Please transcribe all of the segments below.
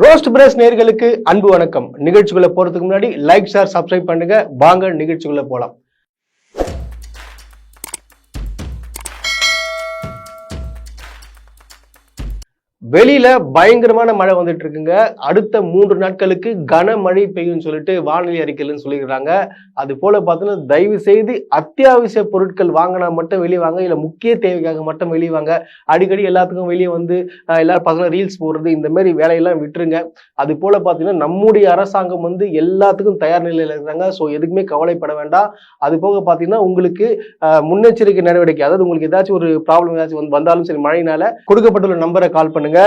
Roast press நேர்களுக்கு அன்பு வணக்கம். நிகழ்ச்சிகளை போறதுக்கு முன்னாடி லைக் ஷேர் சப்ஸ்கிரைப் பண்ணுங்க. வாங்க நிகழ்ச்சிகளை போலாம். வெளியில பயங்கரமான மழை வந்துட்டு இருக்குங்க. அடுத்த மூன்று நாட்களுக்கு கனமழை பெய்யும் சொல்லிட்டு வானிலை அறிக்கையிலன்னு சொல்லிடுறாங்க அது போல பார்த்தீங்கன்னா தயவு செய்து அத்தியாவசிய பொருட்கள் வாங்கினா மட்டும் வெளியே வாங்க. இல்லை முக்கிய தேவைக்காக மட்டும் வெளியே வாங்க. அடிக்கடி எல்லாத்துக்கும் வெளியே வந்து எல்லாரும் பசங்களும் ரீல்ஸ் போடுறது இந்த மாதிரி வேலையெல்லாம் விட்டுருங்க. அது போல பார்த்தீங்கன்னா நம்முடைய அரசாங்கம் வந்து எல்லாத்துக்கும் தயார் நிலையில் இருக்கிறாங்க ஸோ எதுக்குமே கவலைப்பட வேண்டாம். அது போக பார்த்தீங்கன்னா உங்களுக்கு முன்னெச்சரிக்கை நடவடிக்கை அதாவது உங்களுக்கு ஏதாச்சும் ஒரு ப்ராப்ளம் ஏதாச்சும் வந்தாலும் சரி மழையினால கொடுக்கப்பட்டுள்ள நம்பரை கால் பண்ணுங்க.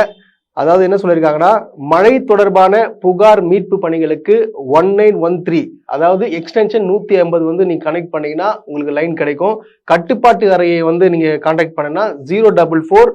அதாவது என்ன சொல்லியிருக்காங்கன்னா மழை தொடர்பான புகார் மீட்பு பணிகளுக்கு ஒன் நைன் ஒன் த்ரீ அதாவது எக்ஸ்டென்ஷன் நூத்தி ஐம்பது வந்து நீங்க கனெக்ட் பண்ணீங்கன்னா உங்களுக்கு லைன் கிடைக்கும். கட்டுப்பாட்டு அறையை வந்து நீங்க கான்டாக்ட் பண்ணனா zero double four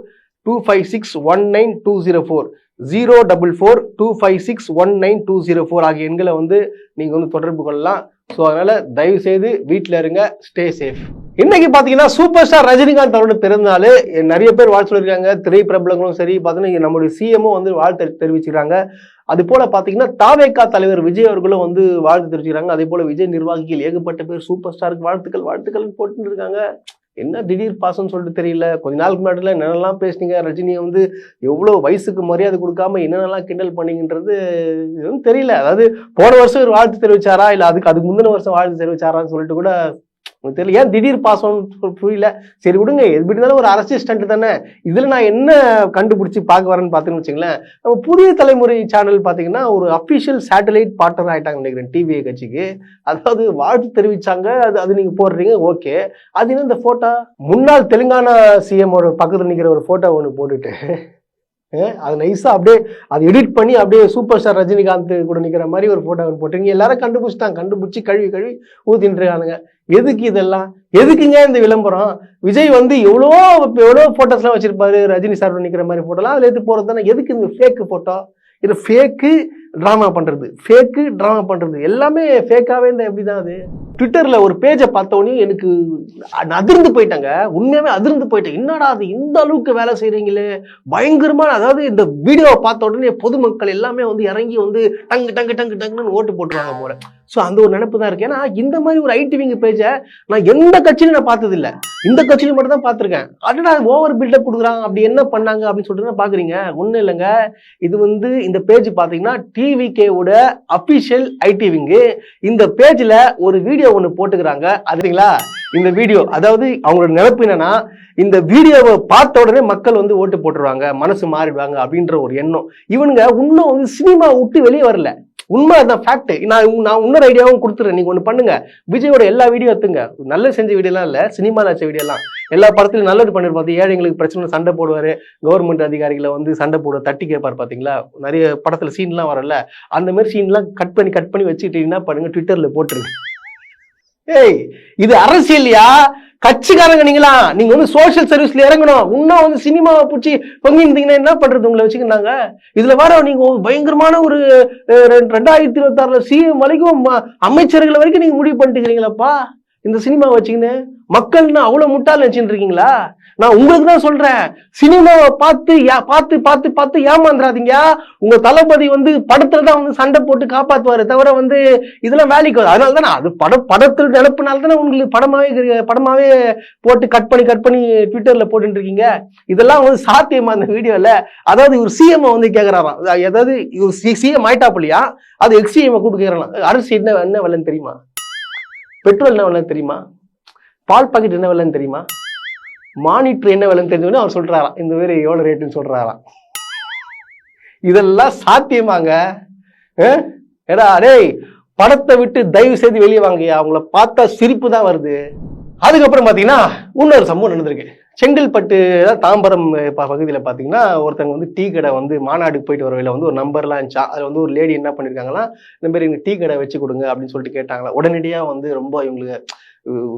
two five six one nine two zero four zero double four two five six one nine two zero four ஆகிய எண்களை வந்து நீங்க வந்து தொடர்பு கொள்ளலாம். ஸோ அதனால தயவு செய்து வீட்டில் இருங்க ஸ்டே சேஃப் இன்னைக்கு பாத்தீங்கன்னா சூப்பர் ஸ்டார் ரஜினிகாந்த் அவரோட பிறந்தநாள். நிறைய பேர் வாழ்த்து சொல்லியிருக்காங்க. திரைப்பிரபலங்களும் சரி பார்த்தீங்கன்னா நம்முடைய சிஎம்மும் வந்து வாழ்த்து தெரிவிச்சுக்கிறாங்க. அது போல பாத்தீங்கன்னா தாவேக்கா தலைவர் விஜய் அவர்களும் வந்து வாழ்த்து தெரிவிச்சுக்கிறாங்க. அதே போல விஜய் நிர்வாகிகள் ஏகப்பட்ட பேர் சூப்பர் ஸ்டாருக்கு வாழ்த்துக்கள் வாழ்த்துக்கள் போட்டு இருக்காங்க என்ன திடீர் பாசம்னு சொல்லிட்டு தெரியல. கொஞ்ச நாளுக்கு முன்னாடில என்னென்னலாம் பேசுனீங்க? ரஜினியை வந்து எவ்வளவு வயசுக்கு மரியாதை கொடுக்காம என்னென்னலாம் கிண்டல் பண்ணீங்கன்றது எதுவும் தெரியல. அதாவது போன வருஷம் ஒரு வாழ்த்து தெரிவிச்சாரா? இல்ல அதுக்கு அதுக்கு முந்தின வருஷம் வாழ்த்து தெரிவிச்சாரான்னு சொல்லிட்டு கூட உங்களுக்கு தெரியல. ஏன் திடீர் பாசம் புரியல? சரி விடுங்க. எப்படி இருந்தாலும் ஒரு அரசியல் ஸ்டண்ட் தானே. இதில் நான் என்ன கண்டுபிடிச்சி பார்க்க வரேன்னு பார்த்தீங்கன்னு வச்சுங்களேன் நம்ம புதிய தலைமுறை சேனல் பார்த்தீங்கன்னா ஒரு அஃபிஷியல் சேட்டலைட் பார்ட்னர் ஆகிட்டாங்க நினைக்கிறேன் டிவிஏ கட்சிக்கு. அதாவது வாழ்த்து தெரிவிச்சாங்க. அது அது நீங்கள் போடுறீங்க ஓகே. அது என்ன இந்த ஃபோட்டோ முன்னாள் தெலுங்கானா சிஎம் ஒரு பக்கத்தில் நிற்கிற ஒரு ஃபோட்டோ ஒன்று போட்டுட்டு. அது நைஸாக அப்படியே அதை எடிட் பண்ணி அப்படியே சூப்பர் ஸ்டார் ரஜினிகாந்த் கூட நிற்கிற மாதிரி ஒரு போட்டோ போட்டுருங்க. எல்லாரும் கண்டுபிடிச்சிட்டாங்க. கண்டுபிடிச்சி கழுவி கழுவி ஊத்திட்டு எதுக்கு இதெல்லாம்? எதுக்குங்க இந்த விளம்பரம்? விஜய் வந்து எவ்வளோ எவ்வளோ ஃபோட்டோஸ்லாம் வச்சிருப்பாரு? ரஜினி சார் நிற்கிற மாதிரி ஃபோட்டோலாம் அதில் எடுத்து போகிறது தானே. எதுக்கு இந்த ஃபேக்கு ஃபோட்டோ இது ஃபேக்கு ட்ராமா பண்ணுறது ஃபேக்கு ட்ராமா பண்ணுறது எல்லாமே ஃபேக்காகவே இந்த எப்படி தான் அது? ட்விட்டரில் ஒரு பேஜை பார்த்தோன்னே எனக்கு அதிர்ந்து போயிட்டாங்க. உண்மையாகவே அதிர்ந்து போயிட்டேன். என்னடா அது இந்த அளவுக்கு வேலை செய்கிறீங்களே பயங்கரமான அதாவது இந்த வீடியோவை பார்த்த உடனே பொதுமக்கள் எல்லாமே வந்து இறங்கி வந்து டங்கு டங்கு டங்கு டங்குன்னு ஓட்டு போட்டுருவாங்க போல. ஸோ அந்த ஒரு நினைப்பு தான் இருக்கு. ஏன்னா இந்த மாதிரி ஒரு ஐடிவிங்க பேஜை நான் எந்த கட்சியிலும் நான் பார்த்ததில்ல. இந்த கட்சியில மட்டும் தான் பார்த்துருக்கேன். அடடா ஓவர் பில்டப் கொடுக்குறாங்க அப்படி என்ன பண்ணாங்க அப்படின்னு சொல்லிட்டு பார்க்குறீங்க. ஒன்றும் இல்லைங்க. இது வந்து இந்த பேஜ் பார்த்தீங்கன்னா டிவிகேவோட அஃபிஷியல் ஐடி விங்கு இந்த பேஜில் ஒரு வீடியோ ஒன்று போட்டுக்கிறாங்க. அதுங்களா? இந்த வீடியோ அதாவது அவங்களோட நினைப்பு என்னன்னா இந்த வீடியோவை பார்த்த உடனே மக்கள் வந்து ஓட்டு போட்டுருவாங்க மனசு மாறிடுவாங்க அப்படின்ற ஒரு எண்ணம். இவனுங்க இன்னும் வந்து சினிமா விட்டு வெளியே வரல. உண்மை அதான் ஃபேக்ட் நான் நான் இன்னொரு ஐடியாவும் கொடுத்துறேன். நீங்க ஒன்று பண்ணுங்க. விஜயோட எல்லா வீடியோ எடுத்துங்க. நல்ல செஞ்ச வீடியோலாம் இல்ல சினிமால வச்ச வீடியோலாம் எல்லா படத்துலையும் நல்லது பண்ணிருப்பாரு. ஏழைங்களுக்கு பிரச்சனை சண்டை போடுவாரு. கவர்மெண்ட் அதிகாரிகளை வந்து சண்டை போட தட்டி கேட்பார் பாத்தீங்களா நிறைய படத்துல சீன்லாம் வரல. அந்த மாதிரி சீன்லாம் கட் பண்ணி கட் பண்ணி வச்சுட்டு என்ன பண்ணுங்க? ட்விட்டர்ல போட்டுருங்க. ஏய் இது அரசியல்யா கட்சிக்காரங்க நீங்களா? நீங்க வந்து சோஷியல் சர்வீஸ்ல இறங்கணும். இன்னும் வந்து சினிமாவை பிடிச்சி பொங்கிருந்தீங்கன்னா என்ன பண்றது உங்களை வச்சுக்கினாங்க இதுல வர நீங்க பயங்கரமான ஒரு ரெண்டு- ரெண்டாயிரத்தி இருபத்தி ஆறுல சிஎம் வரைக்கும் ம- அமைச்சர்கள் வரைக்கும் நீங்க முடிவு பண்ணிட்டுக்கிறீங்களாப்பா இந்த சினிமா வச்சுக்கின்னு மக்கள்னா அவ்வளவு முட்டாள் நினைச்சுட்டு இருக்கீங்களா? நான் உங்களுக்கு தான் சொல்றேன். சினிமாவை பார்த்து பார்த்து பார்த்து பார்த்து ஏமாந்துடாதீங்க உங்க தளபதி வந்து படத்துல தான் வந்து சண்டை போட்டு காப்பாத்துவாரு தவிர வந்து இதெல்லாம் வேலைக்கு வரும் அதனால தானே அது படம் படத்தில் நினப்புனால தானே உங்களுக்கு படமாவே படமாவே போட்டு கட் பண்ணி கட் பண்ணி ட்விட்டர்ல போட்டுட்டு இருக்கீங்க இதெல்லாம் வந்து சாத்தியமா அந்த வீடியோல? அதாவது இவர் சிஎம் வந்து கேட்கிறாராம் அதாவது இவர் சிஎம் ஆயிட்டாப்புலையா அது எக்ஸிஎம் கூப்பிட்டு கேக்குறாங்க அரிசி என்ன என்ன விலைன்னு தெரியுமா? பெட்ரோல் என்ன விலைன்னு தெரியுமா? பால் பாக்கெட் என்ன விலைன்னு தெரியுமா? மானிட்டர் என்ன விலைன்னு தெரிஞ்சோடனே அவர் சொல்கிறாராம் இந்த மாதிரி எவ்வளவு ரேட்டுன்னு சொல்கிறாராம் இதெல்லாம் சாத்தியமாங்க. ஏடா டேய் படத்தை விட்டு தயவு செய்து வெளியே வாங்கய்யா. அவங்கள பார்த்தா சிரிப்பு தான் வருது. அதுக்கப்புறம் பாத்தீங்கன்னா இன்னொரு சம்பவம் நடந்திருக்கு. செங்கல்பட்டு தாம்பரம் பகுதியில் பகுதியில பாத்தீங்கன்னா ஒருத்தங்க வந்து டீ கடை வந்து மாநாடுக்கு போயிட்டு வர வந்து ஒரு நம்பர்லாம் இருந்துச்சா? அதுல வந்து ஒரு லேடி என்ன பண்ணிருக்காங்கன்னா இந்த மாதிரி எங்க டீ கடை வச்சு கொடுங்க அப்படின்னு சொல்லிட்டு கேட்டாங்களா. உடனடியா வந்து ரொம்ப இவங்களுக்கு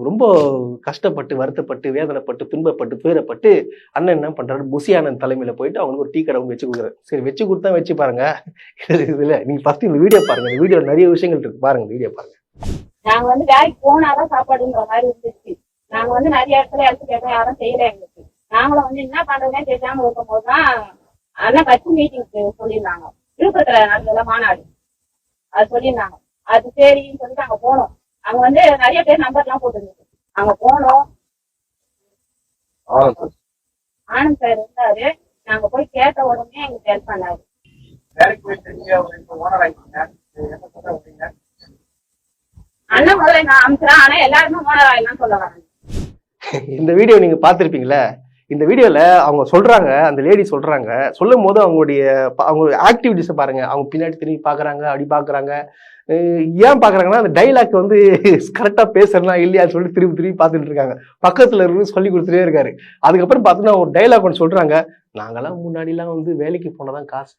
ரொம்ப கஷ்டப்பட்டு வருத்தப்பட்டு வேதனைப்பட்டு துன்பப்பட்டு துயரப்பட்டு அண்ணன் என்ன பண்றாரு? புசியானந்த் தலைமையில போயிட்டு அவனுக்கு ஒரு டீ கடை வச்சு கொடுக்குறாரு. சரி வச்சு கொடுத்தா வச்சு பாருங்க. இது- இதுல நீங்க ஃபர்ஸ்ட் இந்த வீடியோ பாருங்க. இந்த வீடியோ நிறைய விஷயங்கள் இருக்கு. பாருங்க வீடியோ பாருங்க. நாங்க வந்து வேலைக்கு போனாதான் சாப்பாடுன்ற மாதிரி இருந்துச்சு. நாங்க வந்து நிறைய இடத்துல எடுத்து கேட்டோம் யாரும் செய்யல எங்களுக்கு. நாங்களும் வந்து என்ன பண்றதுன்னே தெரியாம இருக்கும்போது தான் அண்ணன் கட்சி மீட்டிங்க்கு சொல்லியிருந்தாங்க. விழுப்புரத்துல பக்கத்துல மாநாடு. அது சொல்லியிருந்தாங்க. அது சரின்னு சொல்லிட்டு அங்க போனோம். அங்க வந்து நிறைய பேர் நம்பர் எல்லாம் போட்டுருந்துச்சு அங்க போனோம். ஆனந்த் சார். இருந்தாரு. நாங்க போய் கேட்ட உடனே எங்களுக்கு ஹெல்ப் பண்ணாரு. அண்ணன் முதல்ல நான் அனுப்பிச்சுறேன் ஆனா எல்லாருமே ஓனர் ஆயிடலாம் சொல்ல வராங்க. இந்த வீடியோ நீங்க பார்த்திருப்பீங்களே? இந்த வீடியோவில் அவங்க சொல்கிறாங்க அந்த லேடி சொல்கிறாங்க சொல்லும் போது அவங்களுடைய அவங்க ஆக்டிவிட்டிஸை பாருங்க. அவங்க பின்னாடி திரும்பி பார்க்குறாங்க அப்படி பார்க்குறாங்க ஏன் பார்க்குறாங்கன்னா அந்த டைலாக் வந்து கரெக்டாக பேசுறனா இல்லையான்னு சொல்லிட்டு திரும்பி திரும்பி பார்த்துட்டு இருக்காங்க. பக்கத்தில் இருந்து சொல்லி கொடுத்துட்டே இருக்காரு. அதுக்கப்புறம் பார்த்தீங்கன்னா ஒரு டைலாக் ஒன்று சொல்கிறாங்க நாங்களாம் முன்னாடிலாம் வந்து வேலைக்கு போனதான் காசு.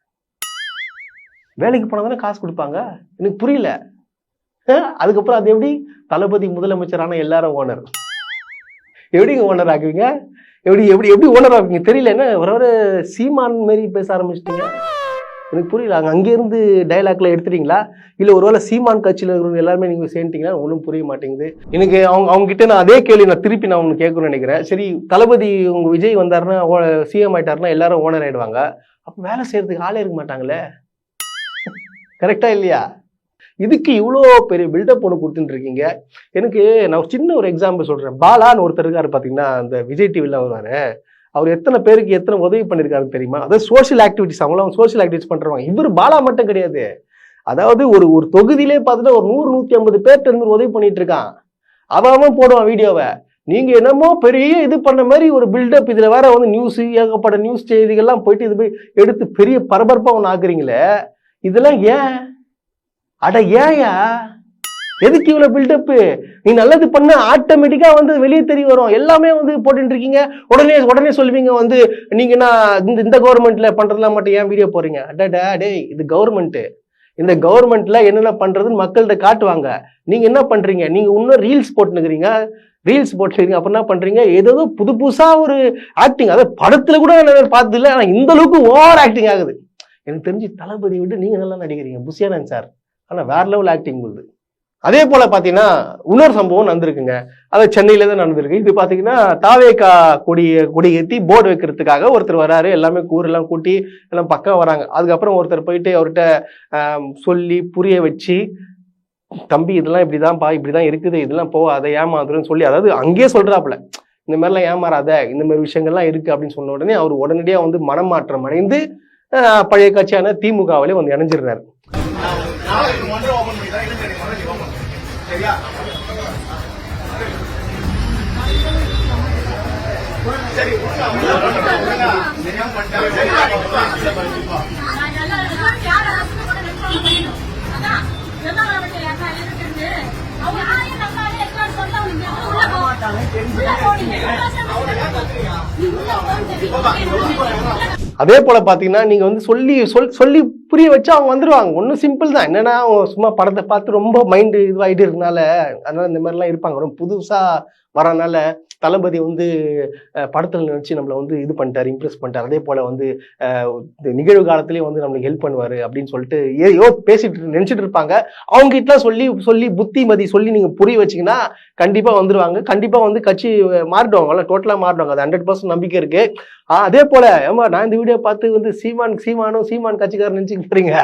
வேலைக்கு போனதானே காசு கொடுப்பாங்க? எனக்கு புரியல. அதுக்கப்புறம் அது எப்படி? தளபதி முதலமைச்சரான எல்லாரும் ஓனர் எப்படிங்க ஓனர் ஆக்குவீங்க? எப்படி எப்படி எப்படி ஓனர் ஆக்குவீங்க தெரியல என்ன வர வர சீமான் மாரி பேச ஆரம்பிச்சிட்டீங்க. எனக்கு புரியல அங்கே அங்கேருந்து டைலாக்ல எடுத்துட்டீங்களா? இல்லை ஒருவேளை சீமான் கட்சியில் இருக்கிறவங்க எல்லாருமே நீங்கள் சேர்ந்துட்டீங்களா? ஒன்றும் புரிய மாட்டேங்குது. எனக்கு அவங்க அவங்க கிட்டே நான் அதே கேள்வி நான் திருப்பி நான் ஒன்று கேட்கணும்னு நினைக்கிறேன். சரி தளபதி உங்க விஜய் வந்தாருன்னா சிஎம் ஆயிட்டாருன்னா எல்லாரும் ஓனர் ஆயிடுவாங்க. அப்போ வேலை செய்கிறதுக்கு ஆளே இருக்க மாட்டாங்களே? கரெக்டா இல்லையா? இதுக்கு இவ்வளோ பெரிய பில்டப் ஒன்று கொடுத்துட்டு இருக்கீங்க எனக்கு நான் ஒரு சின்ன ஒரு எக்ஸாம்பிள் சொல்கிறேன் பாலான்னு ஒருத்தர் இருக்காரு பார்த்தீங்கன்னா அந்த விஜய் டிவியில் வருவார். அவர் எத்தனை பேருக்கு எத்தனை உதவி பண்ணிருக்காரு தெரியுமா? அதாவது சோஷியல் ஆக்டிவிட்டிஸ் அவங்களாம் சோஷியல் ஆக்டிவிட்டிஸ் பண்ணுறவங்க இவர் பாலா மட்டும் கிடையாது. அதாவது ஒரு ஒரு தொகுதியிலே பார்த்துட்டு ஒரு நூறு நூற்றி ஐம்பது பேர்கிட்ட இருந்து உதவி பண்ணிட்டு இருக்கான் அவன் அவன் போடுவான் வீடியோவை. நீங்க என்னமோ பெரிய இது பண்ண மாதிரி ஒரு பில்டப் இதுல வேற வந்து நியூஸ் ஏகப்பட்ட நியூஸ் செய்திகள்லாம் போயிட்டு இது போய் எடுத்து பெரிய பரபரப்பா ஒன்று ஆக்குறீங்களே. இதெல்லாம் ஏன்? அட ஏயா எதுக்கு இவ்வளவு பில்டப்பு நீ நல்லது பண்ண ஆட்டோமேட்டிக்கா வந்து வெளியே தெரிய வரும். எல்லாமே வந்து போட்டுட்டு இருக்கீங்க உடனே உடனே சொல்லுவீங்க வந்து நீங்க என்ன இந்த இந்த கவர்மெண்ட்ல பண்ணுறதுலாம் மட்டும் ஏன் வீடியோ போறீங்க அடடா டே இது கவர்மெண்ட் இந்த கவர்மெண்ட்ல என்னென்ன பண்றதுன்னு மக்கள்கிட்ட காட்டுவாங்க. நீங்க என்ன பண்றீங்க? நீங்க இன்னும் ரீல்ஸ் போட்டுனுக்குறீங்க ரீல்ஸ் போட்டுருக்கீங்க அப்புறம் என்ன பண்றீங்க? ஏதோ புது புதுசா ஒரு ஆக்டிங் அதாவது படத்துல கூட நான் பார்த்தது இல்லை ஆனா இந்த அளவுக்கு ஓவர் ஆக்டிங் ஆகுது. எனக்கு தெரிஞ்சு தளபதி விட்டு நீங்க நல்லா நடிக்கிறீங்க. புஷியானந்த் சார். ஆனால் வேற லெவல் ஆக்டிங் உள்ளது அதே போல் பார்த்தீங்கன்னா இன்னொரு சம்பவம் நடந்திருக்குங்க. அது சென்னையில தான் நடந்திருக்கு. இது பார்த்தீங்கன்னா தாவேக்கா கொடிய கொடி ஏற்றி போர்டு வைக்கிறதுக்காக ஒருத்தர் வராரு. எல்லாமே கூரெல்லாம் கூட்டி எல்லாம் பக்கம் வராங்க. அதுக்கப்புறம் ஒருத்தர் போயிட்டு அவர்கிட்ட சொல்லி புரிய வச்சு தம்பி இதெல்லாம் இப்படிதான்ப்பா இப்படிதான் இருக்குது. இதெல்லாம் போ அதை ஏமாந்துருன்னு சொல்லி அதாவது அங்கேயே சொல்கிறாப்புல இந்த மாதிரிலாம் ஏமாறாத. இந்த மாதிரி விஷயங்கள்லாம் இருக்கு அப்படின்னு சொன்ன உடனே அவர் உடனடியாக வந்து மனமாற்றம் அடைந்து பழைய கட்சியான திமுகவிலே வந்து இணைஞ்சிடுறாரு நாளைக்கு ஓபன் பண்ணி தான் ஓபன் சரியா? சரி, அதே போல பாத்தீங்கன்னா நீங்க வந்து சொல்லி சொல் சொல்லி புரிய வச்சு அவங்க வந்துடுவாங்க ஒன்றும் சிம்பிள் தான். என்னென்னா அவங்க சும்மா படத்தை பார்த்து ரொம்ப மைண்டு இதுவாகிட்டு இருக்கனால அதனால இந்த மாதிரிலாம் இருப்பாங்க. ரொம்ப புதுசாக வரனால தளபதி வந்து படத்தில் நினச்சி நினைச்சு நம்மளை வந்து இது பண்ணிட்டாரு இம்ப்ரெஸ் பண்ணிட்டார். அதே போல வந்து இந்த நிகழ்வு காலத்திலேயே வந்து நம்மளுக்கு ஹெல்ப் பண்ணுவாரு அப்படின்னு சொல்லிட்டு ஏதோ பேசிட்டு நினைச்சிட்டு இருப்பாங்க. அவங்ககிட்டலாம் சொல்லி சொல்லி புத்திமதி சொல்லி நீங்க புரிய வச்சீங்கன்னா கண்டிப்பா வந்துருவாங்க. கண்டிப்பா வந்து கட்சி மாறிடுவாங்கல்ல டோட்டலா மாறிடுவாங்க. அது ஹண்ட்ரட் பர்சன்ட் நம்பிக்கை இருக்கு. அதே போல ஏமா நான் இந்த வீடியோ பார்த்து வந்து சீமான் சீமானும் சீமான் கட்சிக்காரன் நினச்சிக்கிறீங்க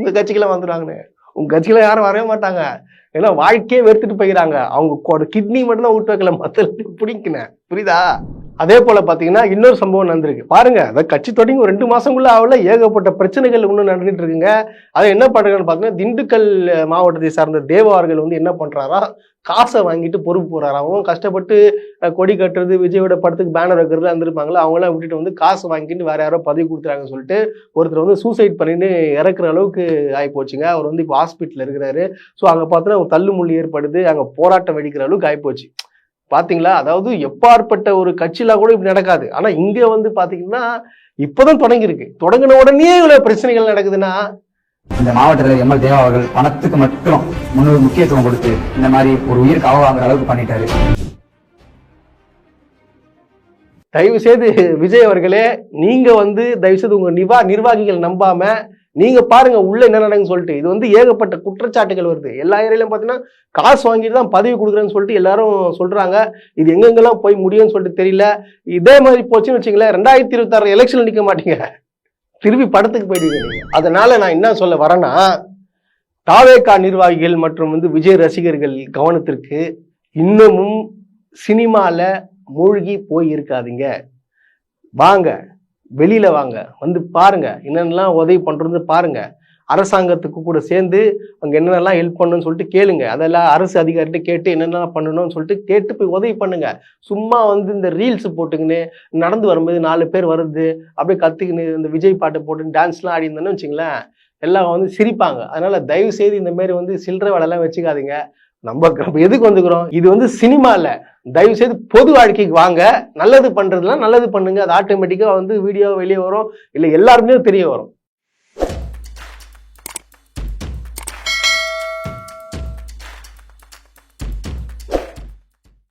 இந்த கட்சிக்கெல்லாம் வந்துடுவாங்கன்னு உங்க கட்சியில யாரும் வரவே மாட்டாங்க. ஏன்னா வாழ்க்கையே வெறுத்துட்டு போயிறாங்க. அவங்க கிட்னி மட்டும் தான் விட்டு வைக்கல மத்த பிடிக்கினேன் புரியுதா? அதே போல பாத்தீங்கன்னா இன்னொரு சம்பவம் நடந்திருக்கு. பாருங்க அதை கட்சி தொடங்கி ஒரு ரெண்டு மாசங்குள்ள ஆகல ஏகப்பட்ட பிரச்சனைகள் இன்னும் நடந்துட்டு இருக்குங்க அதை என்ன பண்றாங்கன்னு பாத்தீங்கன்னா திண்டுக்கல் மாவட்டத்தை சார்ந்த தேவார்கள் வந்து என்ன பண்றாரா? காசை வாங்கிட்டு பொறுப்பு போறாரு? கஷ்டப்பட்டு கொடி கட்டுறது விஜயோட படத்துக்கு பேனர் வைக்கிறது இருந்திருப்பாங்களா? அவங்களாம் விட்டுட்டு வந்து காசு வாங்கிட்டு வேற யாரோ பதவி கொடுத்துறாங்கன்னு சொல்லிட்டு ஒருத்தர் வந்து சூசைட் பண்ணிட்டு இறக்குற அளவுக்கு ஆகி போச்சுங்க அவர் வந்து இப்போ ஹாஸ்பிட்டல் இருக்கிறாரு. ஸோ அங்கே பார்த்தோன்னா தள்ளுமுள்ளி ஏற்படுது. அங்கே போராட்டம் வெடிக்கிற அளவுக்கு ஆகிப்போச்சு பாத்தீங்களா? அதாவது எப்பாற்பட்ட ஒரு கட்சியில கூட இப்படி நடக்காது. ஆனா இங்க வந்து பாத்தீங்கன்னா இப்பதான் தொடங்கியிருக்கு. தொடங்கின உடனே இவ்வளவு பிரச்சனைகள் நடக்குதுன்னா இந்த மாவட்டத்தில் எம்எல் தேவா அவர்கள் பணத்துக்கு மட்டும் முழு முக்கியத்துவம் கொடுத்து இந்த மாதிரி ஒரு உயிருக்கு அவ வாங்குற அளவுக்கு பண்ணிட்டாரு. தயவு செய்து விஜய் அவர்களே நீங்க வந்து தயவு செய்து உங்க நிவா நிர்வாகிகள் நம்பாம நீங்க பாருங்க உள்ள என்ன நடக்குன்னு சொல்லிட்டு. இது வந்து ஏகப்பட்ட குற்றச்சாட்டுகள் வருது. எல்லா ஏரியாலையும் பார்த்தீங்கன்னா காசு வாங்கிட்டு தான் பதவி கொடுக்குறேன்னு சொல்லிட்டு எல்லாரும் சொல்றாங்க. இது எங்கெங்கெல்லாம் போய் முடியும்னு சொல்லிட்டு தெரியல. இதே மாதிரி போச்சுன்னு வச்சுங்களேன் ரெண்டாயிரத்தி இருபத்தாறு எலெக்ஷன்ல நிக்க மாட்டீங்க. திருப்பி படத்துக்கு போயிடுவீங்க நீங்க. அதனால நான் என்ன சொல்ல வரேன்னா தாவேகா நிர்வாகிகள் மற்றும் வந்து விஜய் ரசிகர்கள் கவனத்திற்கு இன்னமும் சினிமாவில் மூழ்கி போய் இருக்காதீங்க வாங்க வெளியில் வாங்க. வந்து பாருங்க. என்னென்னலாம் உதவி பண்ணுறது பாருங்க. அரசாங்கத்துக்கு கூட சேர்ந்து அங்கே என்னென்னலாம் ஹெல்ப் பண்ணணும்னு சொல்லிட்டு கேளுங்க. அதெல்லாம் அரசு அதிகாரிகிட்ட கேட்டு என்னென்னலாம் பண்ணணும்னு சொல்லிட்டு கேட்டு போய் உதவி பண்ணுங்க. சும்மா வந்து இந்த ரீல்ஸ் போட்டுக்கின்னு நடந்து வரும்போது நாலு பேர் வருது. அப்படியே கற்றுக்கின்னு இந்த விஜய் பாட்டு போட்டு டான்ஸ்லாம் ஆடி இருந்தோன்னு வச்சுங்களேன் எல்லாம் வந்து சிரிப்பாங்க. அதனால தயவு செய்து இந்த மாதிரி வந்து சில்லறை வேலைலாம் வச்சுக்காதீங்க. நம்ம நம்ம எதுக்கு வந்துக்கிறோம்? இது வந்து சினிமா தயவு செய்து பொது வாழ்க்கைக்கு வாங்க. நல்லது பண்ணுறதுலாம் நல்லது பண்ணுங்க. அது ஆட்டோமேட்டிக்காக வந்து வீடியோ வெளியே வரும். இல்லை எல்லாருமே தெரிய வரும்.